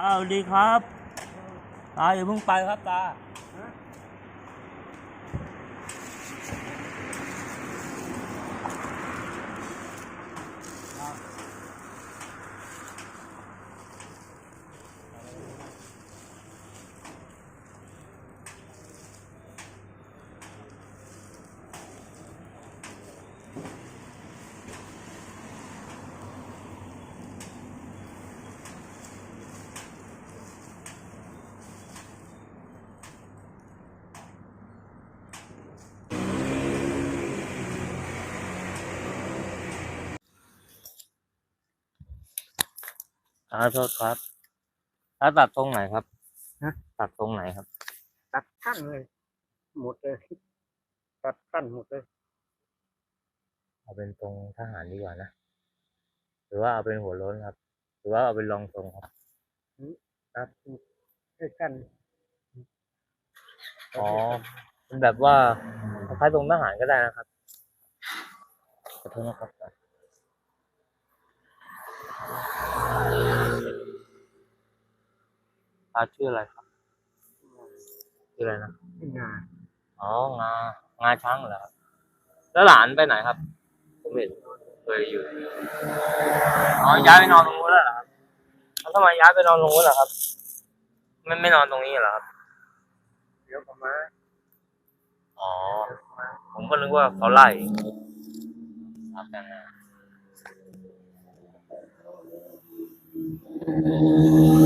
อ้าวดีครับตาอย่าเพิ่งไปครับตา ขอโทษครับแล้วตัดตรงไหนครับฮะ ตัดตรงไหนครับ ตัดขั้นเลย หมดเลย ตัดขั้นหมดเลย เอาเป็นตรงทหารดีกว่านะ หรือว่าเอาเป็นหัวโล้นครับ หรือว่าเอาเป็นรองทรงครับตัดแค่ขั้นอ๋อเป็นแบบว่าคล้ายๆตรงทหารก็ได้นะครับขอโทษนะครับ ตาชื่ออะไรครับชื่ออะไรนะที่งานอ๋องางาช้างเหรอครับแล้วหลานไปไหนครับ ผมเห็นเคยอยู่อ๋อย้ายไปนอนตรงนู้นแล้วเหรอครับแล้วทำไมย้ายไปนอนตรงนู้นเหรอครับ ไม่ไม่นอนตรงนี้เหรอครับเดี๋ยวประมาอ๋อ ผมก็นึกว่าเขาไล่ครับแต่นะขอ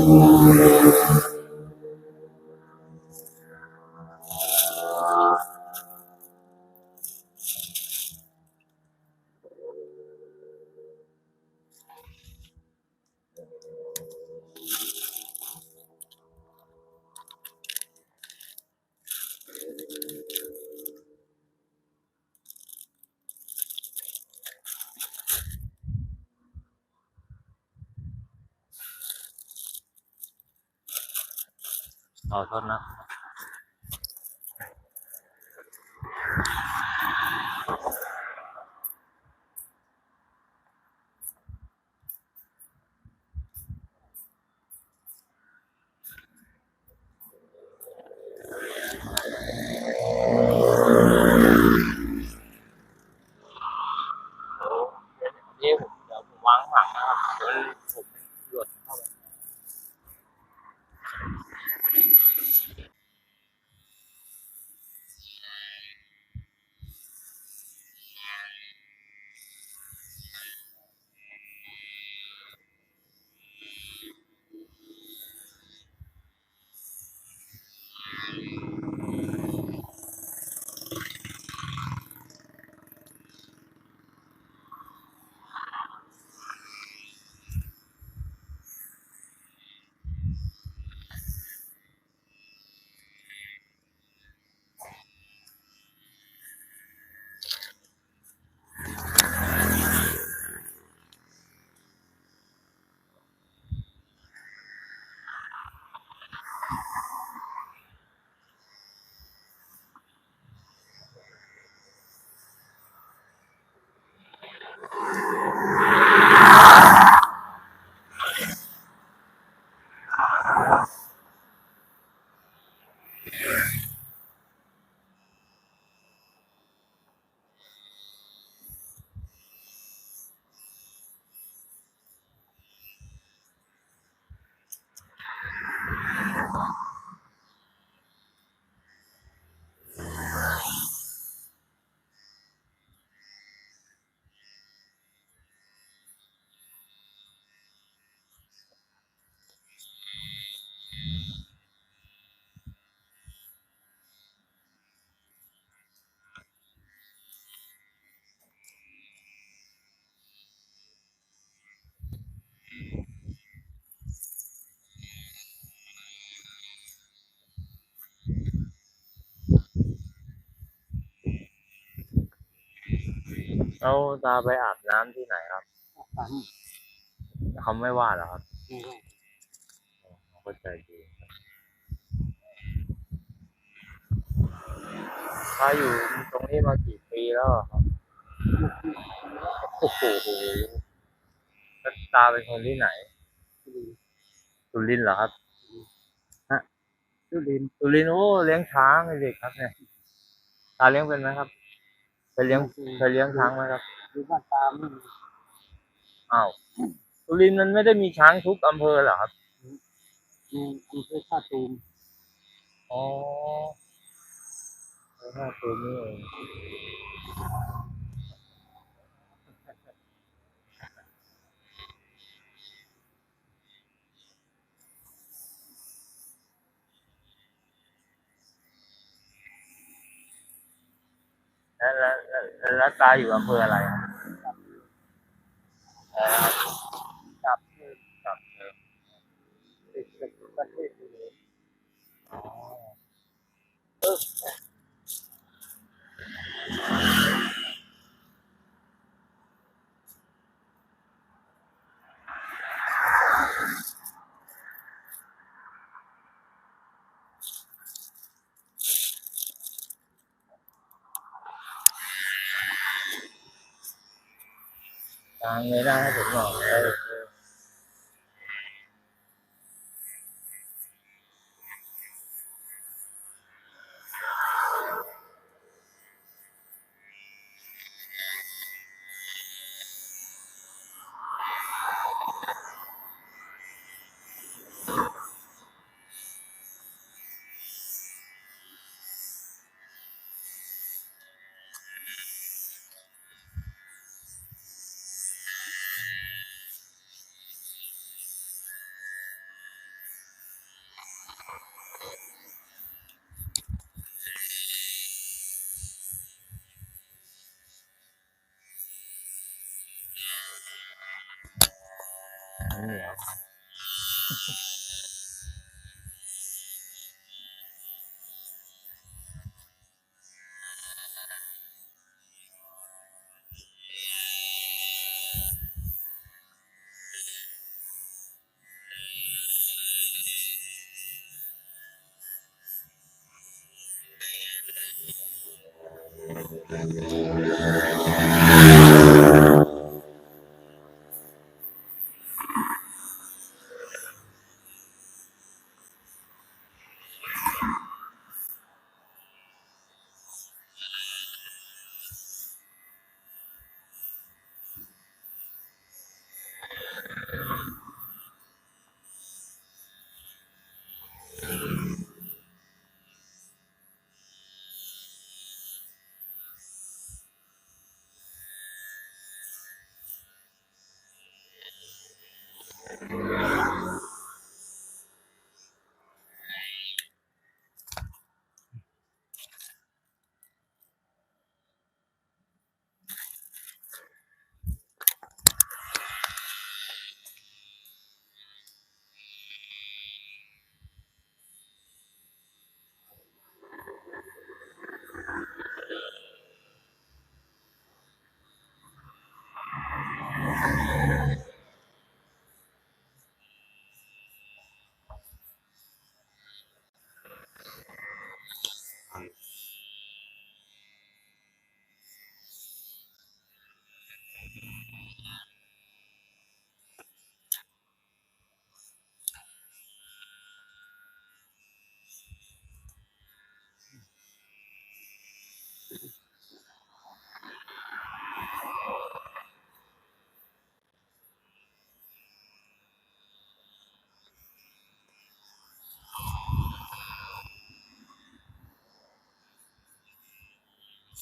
เอาตาไปอาบน้ำที่ไหนครับปั๊มเขาไม่ว่าเหรอครับนี่ก็เขาก็ใจดีครับถ้าอยู่ตรงนี้มากี่ปีแล้วอะครับโอ้โหแล้วตาเป็นคนที่ไหนดีสุรินทร์เหรอครับ สุรินทร์สุรินทร์โอ้เลี้ยงช้างให้เด็กครับเนี่ยตาเลี้ยงเป็นไหมครับ เคยเลี้ยงเคยเลี้ยงช้างไหมครับอยู่บ้านตามนี่อ้าวสุรินทร์มันไม่ได้มีช้างทุกอำเภอเหรอครับมีอำเภอท่าตูมอ๋อเออห้าตัวนี้เอง แล้วแล้วแล้วแล้วตาอยู่อำเภออะไรครับอ๋อจับเออครับเออติดกับประเทศางเลยได้ให้ผมหน่อยเออเออนี่เหรอกลางเลยให้ผมหน่อย โ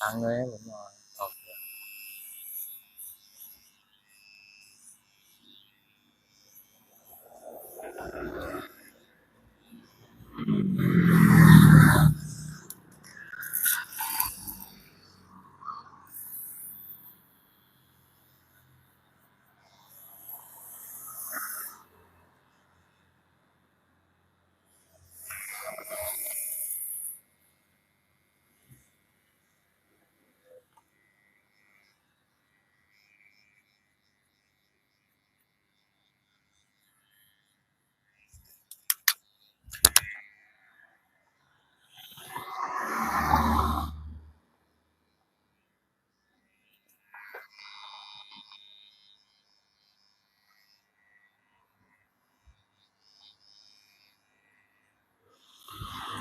อเค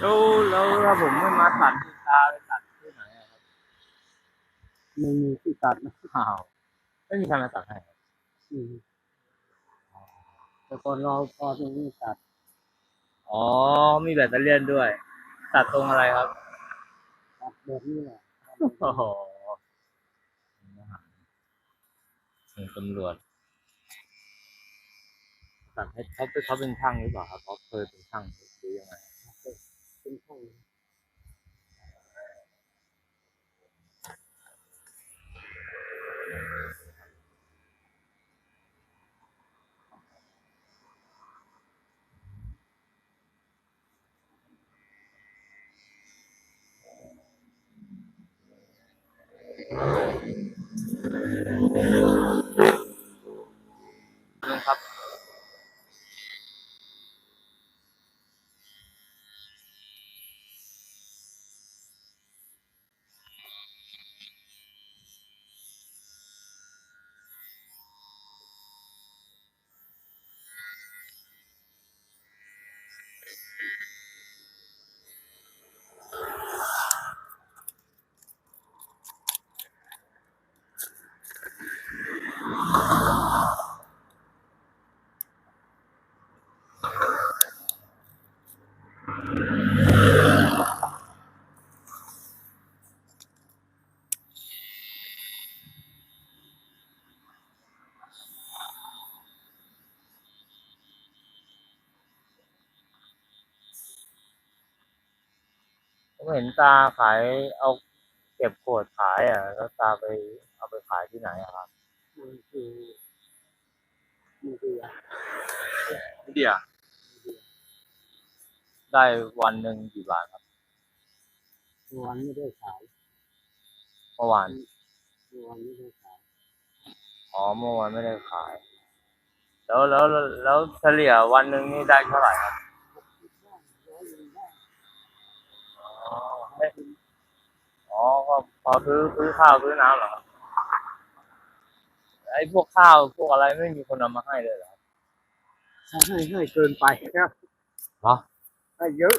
แล้วแล้วถ้าผมไม่มาตัดที่ตาไปตัดที่ไหนอะครับไม่มีที่ตัดนะอ้าวไม่มีใครมาตัดให้ครับอืมแต่ก่อนเราพอตรงนี้ตัดอ๋อ มีแบตเตอรี่ยนด้วย ตัดตรงอะไรครับ ตัดแบบนี้แหละโอ้โหเป็นตำรวจตัดให้เขาเป็นเขาเป็นช่างหรือเปล่าครับเขาเคยเป็นช่างหรือยังไง เป็ เห็นตาขายเอาเก็บขวดขายอะ แล้วตาไปเอาไปขายที่ไหนอะครับมันคือมันคือเดียได้วันหนึ่งกี่บาทครับวันไม่ได้ขายเมื่อวานวันไม่ได้ขายอ๋อเมื่อวานไม่ได้ขายแล้วแล้วแล้วแล้วเฉลี่ยวันหนึ่งนี่ได้เท่าไหร่ครับอ๋อ ไม่อ๋อก็พอซื้อซื้อข้าวซื้อน้ำเหรอครับไอ้พวกข้าวพวกอะไรไม่มีคนเอามาให้เลยเหรอครับถ้าให้ให้เกินไปนะเหรอให้เยอะ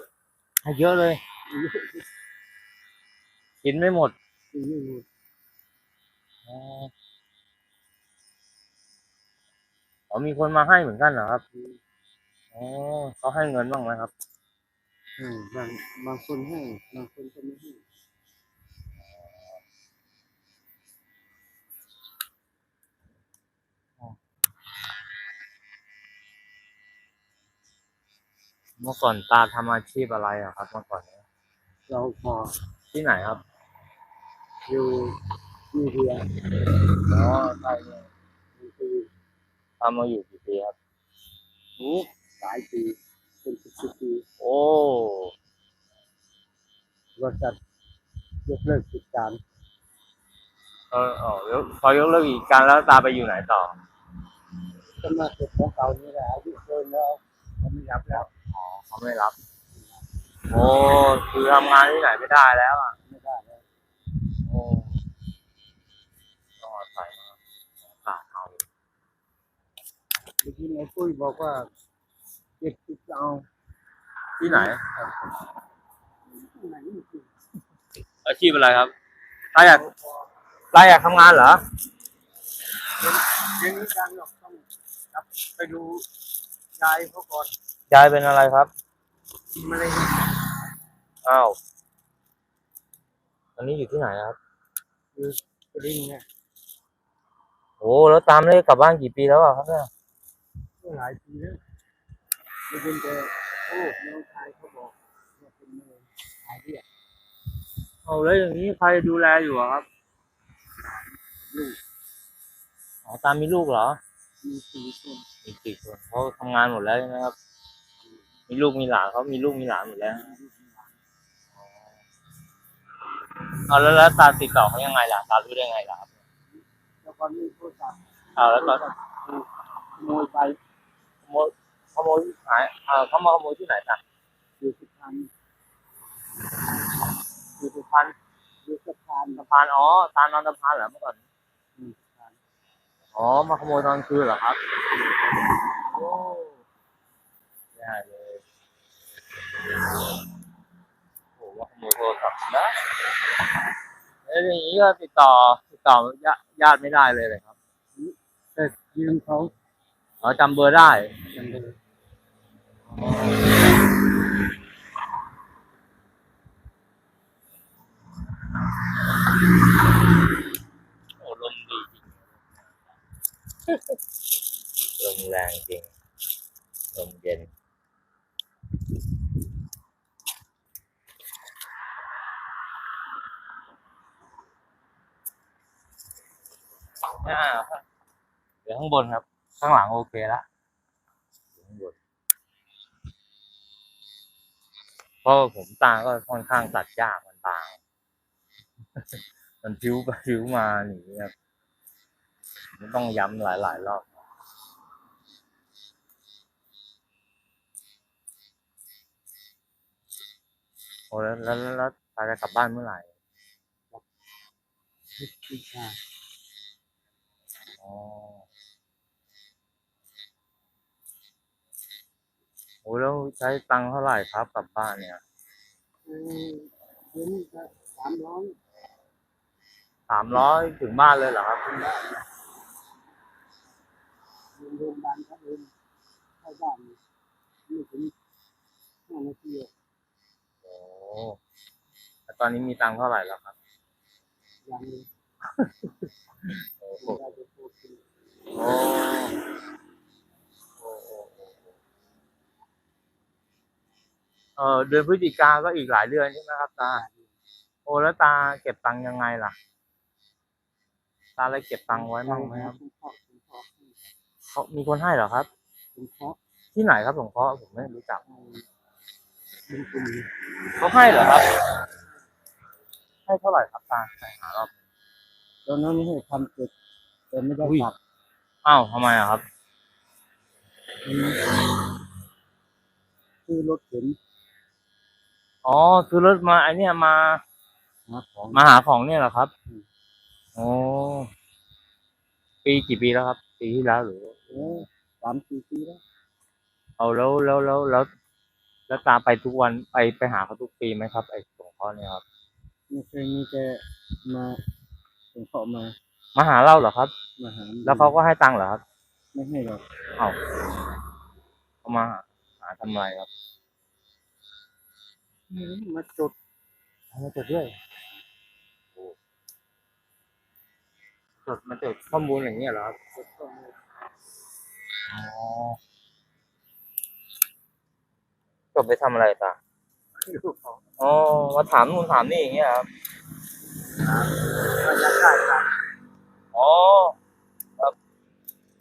ให้เยอะเลย กินไม่หมดทีนี้อ๋ออ๋อมีคนมาให้เหมือนกันเหรอครับอ๋อเขาให้เงินบ้างไหมครับ อืมบางบางคนให้บางคนก็ไม่ให้เมื่อก่อนตาทำอาชีพอะไรอะครับ เมื่อก่อนเนี่ยเราพอที่ไหนครับ อยู่มีเดียอ๋อใช่เนี่ยมันคือทำมาอยู่กี่ปีครับโอ้หลายปีเป็นสิบสิบปี โอ้บริษัทยกเลิกกิจการเอออ๋อยกพอยกเลิกอีกการแล้วตาไปอยู่ไหนต่อก็มาเก็บของเก่านี่แหละอายุเกินแล้วเขาไม่รับแล้วอ๋อเขาไม่รับ โอ้คือทำงานที่ไหนไม่ได้แล้วอะไม่ได้แล้วโอ้ต้องอาศัยมาโอกาสเอาเมื่อกี้นายปุ้ยบอกว่าเก็บติดเอา ที่ไหนไหนไม่ถูกอาชีพอะไรครับตาอยากตาอยากทำงานเหรอเดี๋ยวนี้การหรอกต้องกลับไปดูยายเขาก่อนยายเป็นอะไรครับกินมะเร็งอ้าวตอนนี้อยู่ที่ไหนครับคือกระดิ่งเนี่ยโอ้แล้วตามได้กลับบ้านกี่ปีแล้วอะครับเนี่ยก็หลายปีแล้วไม่เป็นแต่ โอ้น้องชายเขาบอกว่าเป็นมะเร็งหายเรียกเอาแล้วอย่างนี้ใครดูแลอยู่อะครับ ลูกอ๋อตามมีลูกเหรอ มีสี่คนมีสี่คนเขาทำงานหมดแล้วใช่ไหมครับ มีลูกมีหลานเขามีลูกมีหลานหมดแล้วเอาแล้วแล้วตาติดต่อเขายังไงล่ะตารู้ได้ไงล่ะครับแล้วก็มีโทรศัพท์เอาแล้วตอนขโมยไปขโมยข โมยหายเอาเขามาขโมยที่ไหนตาอยู่สะพานอยู่สุพรรณอยู่สะพานสะพานอ๋อตานอนสะพานเหรอเมื่อก่อนอืมสะพานอ๋อมาขโมยตอนคืนเหรอครับโอ้ไม่ได้เลยได้แล้วอย่างนี้ก็ติดต่อติดต่อญาญาติไม่ได้เลยเลยครับแต่ยืมเขาอ๋อจำเบอร์ได้จำได้โอ้ลมดีจริ งลมแรงจริงลมเย็นอ่าเดี๋ยวข้างบนครับ ข้างหลังโอเคละเดี๋ยวข้างบนเพ ราะว่าผมตาก็ค่อนข้างตัดยากมันบาง มันพิ้วไปพิ้วมาอย่างนี้ครับมันต้องย้ำหลายๆรอบโอ้แล้วแล้วแล้วแล้วตาจะกลับบ้านเมื่อไหร่ที่ชาอ๋อ โอ้แล้วใช้ตังค์เท่าไหร่ครับกลับบ้านเนี่ยเออเดือนนี้ก็สามร้อยสามร้อยถึงบ้านเลยเหรอครับเงินโรงพยาบาลเขาเองเข้าบ้านไม่ถึงห้านาทีอะโอ้แต่ตอนนี้มีตังค์เท่าไหร่แล้วครับยังเลยโอ้โหไม่ได้จะพูดถึงโอ้โอ้โอ้โอ้ เออเดือนพฤศจิกาก็อีกหลายเดือนใช่ไหมครับตา โอ้แล้วตาเก็บตังค์ยังไงล่ะ ตาเลยเก็บตังค์ไว้บ้างไหมครับคุณพ่อคุณพ่อเขามีคนให้เหรอครับคุณพ่อที่ไหนครับหลวงพ่อผมไม่รู้จักเป็นกลุ่มเขาให้เหรอครับ ให้เท่าไหร่ครับตาไปหารอบตอนนั้นให้ทำเจ็ดแต่ไม่ได้อุ้ยกลับอ้าวทำไมอะครับซื้อรถเข็น อ๋อคือรถมาไอเนี้ยมา หาของมาหาของเนี่ยเหรอครับอืมโอ้ปีกี่ปีแล้วครับ ปีที่แล้วหรือเออสามสี่ปีแล้วเอาแล้วแล้วแล้วแล้วแล้วตาไปทุกวันไปไปหาเขาทุกปีไหมครับ ไอ้หลวงพ่อเนี่ยครับ ไม่เคยมีแต่มาส่งเขามามาหาเราเหรอครับ มาหาแล้วเขาก็ให้ตังค์เหรอครับไม่ให้หรอกเอาเขามาหาหาทำไรครับ มาจดเอามาจดด้วยโอ้จดมาจดข้อมูลอย่างเงี้ยเหรอครับจดข้อมูลอ๋อจดไปทำอะไรตาลูกเขาอ๋อ มาถามนู่นถามนี่อย่างเงี้ยครับก็อยากได้ครับอ๋อ ครับ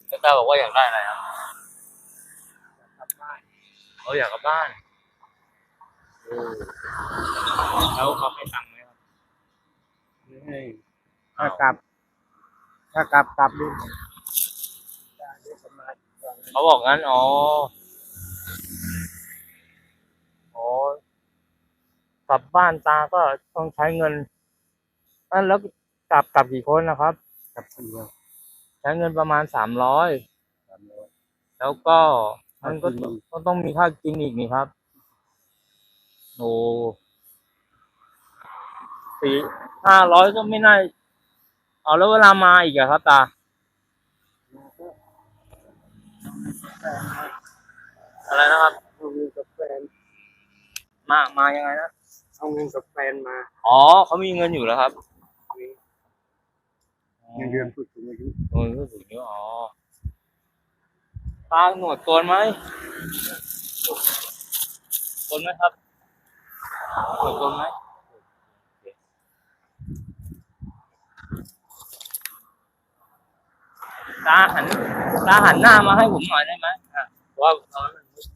แล้วตาบอกว่าอยากได้อะไรครับกลับบ้านเขาอยากกลับบ้านโอ้ แล้วเขาให้ตังค์ไหมครับไม่ให้ถ้ากลับ ถ้ากลับกลับเลยได้ได้สมาธิเขาบอกงั้น อ๋อ อ๋อกลับบ้านตาก็ต้องใช้เงินอันแล้วกลับกลับกี่คนนะครับ กลับคนเดียวใช้เงินประมาณสามร้อยสามร้อยแล้วก็มันก็ค่ากินก็ต้องมีค่ากินอีกนี่ครับ โอ้สี่ห้าร้อยก็ไม่น่าเอาแล้วเวลามาอีกอะครับตาแล้วก็อะไรนะครับ เอาเงินกับแฟน มามายังไงนะเอาเงินกับแฟนมาอ๋อเขามีเงินอยู่แล้วครับเงินเดือนผู้สูงอายุเงินก็ถึงเยอะอ๋อตาหนวดโกนไหมโกนไหมครับ หนวดโกนไหมตาหันตาหันหน้ามาให้ผมหน่อยได้ไหมอะว่าตอนนั้นมันมืด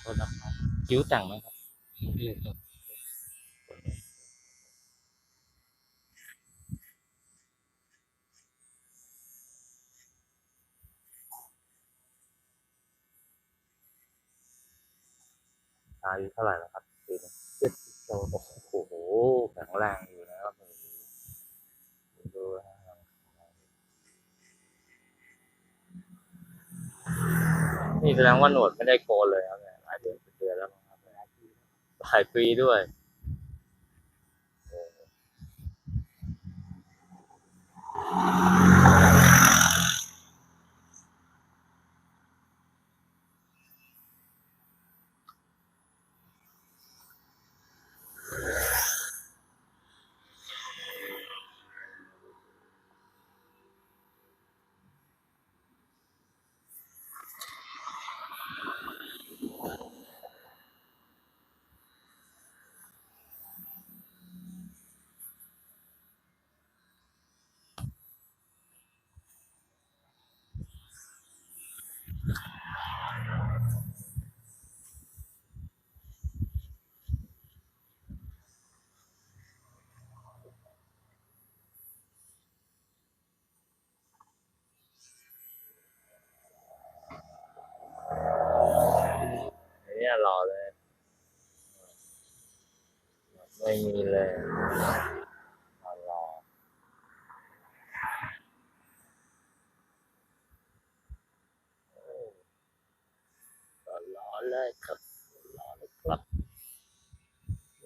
โทษนะครับคิ้วแต่งไหมครับ อายุเท่าไหร่แล้วครับปีนี้เจ็ดโอ้โหแข็งแรงอยู่นะครับดูนี่แสดงว่าหนวดไม่ได้โกนเลยครับเนี่หลายเดือนเป็นดือนแล้วครับหลายปีด้วยอ หล่อเลย ไม่มีเลยหล่อหล่อเลยครับหล่อเลยครับ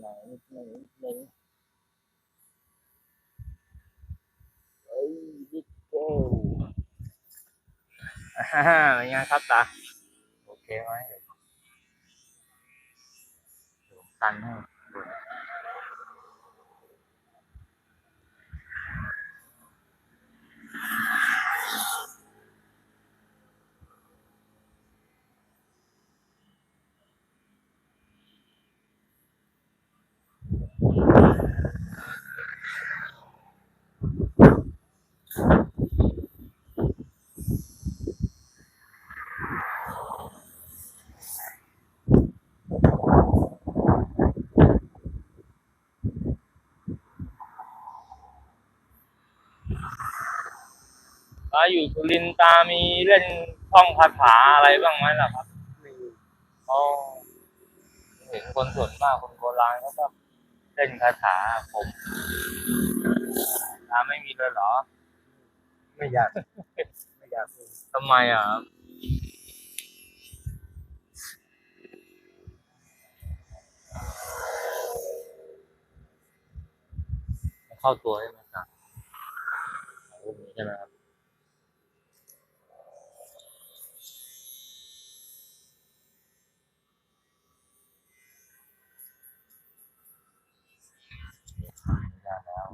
หนไหนไหนึ่งเฮ้ยดิโก้อ่าเป็นไงครับตาโอเคไหม เดี๋ยวผมตันให้ดูหน่อย ตาอยู่สุรินทร์ตามีเล่นท่องคาถาอะไรบ้างไหมล่ะครับไม่มีอ๋อเห็นคนส่วนมากคนโบราณเขาก็เล่นคาถาอาผมตาไม่มีเลยเหรอ ไม่อยาก ไม่อยากมีทำไมอะครับไม่เข้าตัวใช่ไหมครับพวกนี้ ใช่ไหมครับได้แล้ว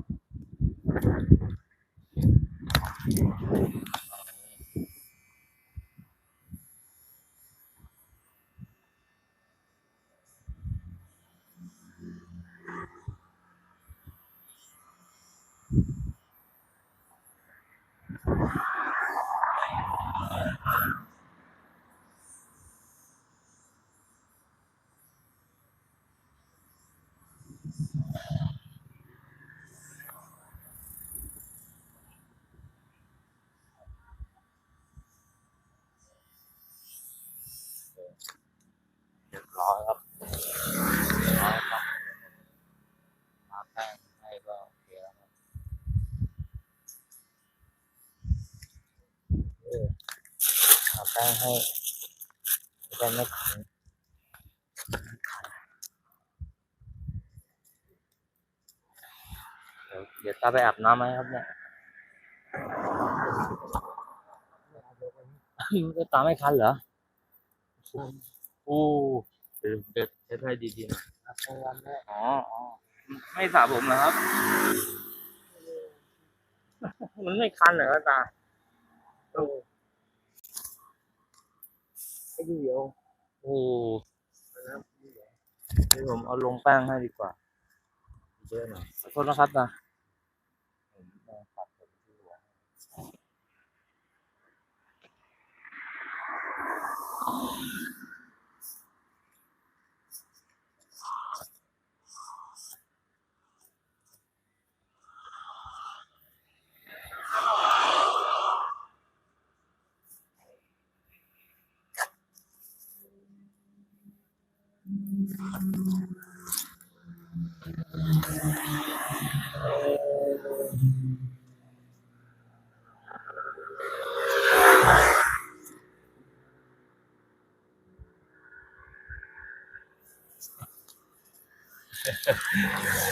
รียบร้อยครับเรียบร้อยครับมาแป้งให้ก็โอเคแล้วครับเออมาแป้งให้จะได้ไม่ขันเดี๋ยวเดี๋ยวตาไปอาบน้ำไหมครับเนี่ยตาไม่คันเหรออู้ เด็ดเช็ดให้ดีๆหน่อยอ๋ออ๋ไม่สระผมนะครับ มันไม่คันเหรอตาโอ้ไอ้เดียวโอ้นี่ผมเอาลงแป้งให้ดีกว่าเจอะหน่อยขอโทษนะครับตาผม มาปัดผมที่หัว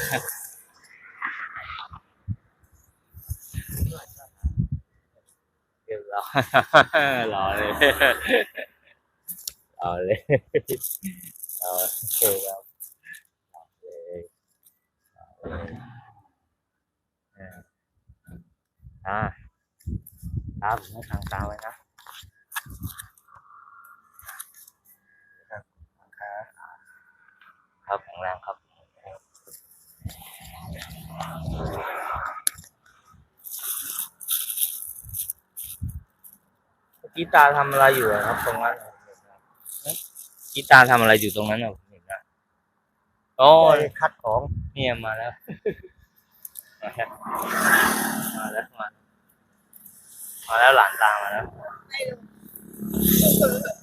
เรียบร้อยรอเลยรอเลยรอเลยครับรอเลยรอเลยอ่าอ่าตามผมให้ทางตามไว้นะครับแข็งแรงครับ เมื่อ กี้ตาทำอะไรอยู่อะครับ ตรงนั้นอะเมื่อกี้ตาทำอะไรอยู่ตรงนั้นอะผมเห็นนะโอ้โอ้ยยคัดของเนี่ยมาแล้ว มาแล้วมาแล้วมามาแล้วหลานตามมาแล้วตั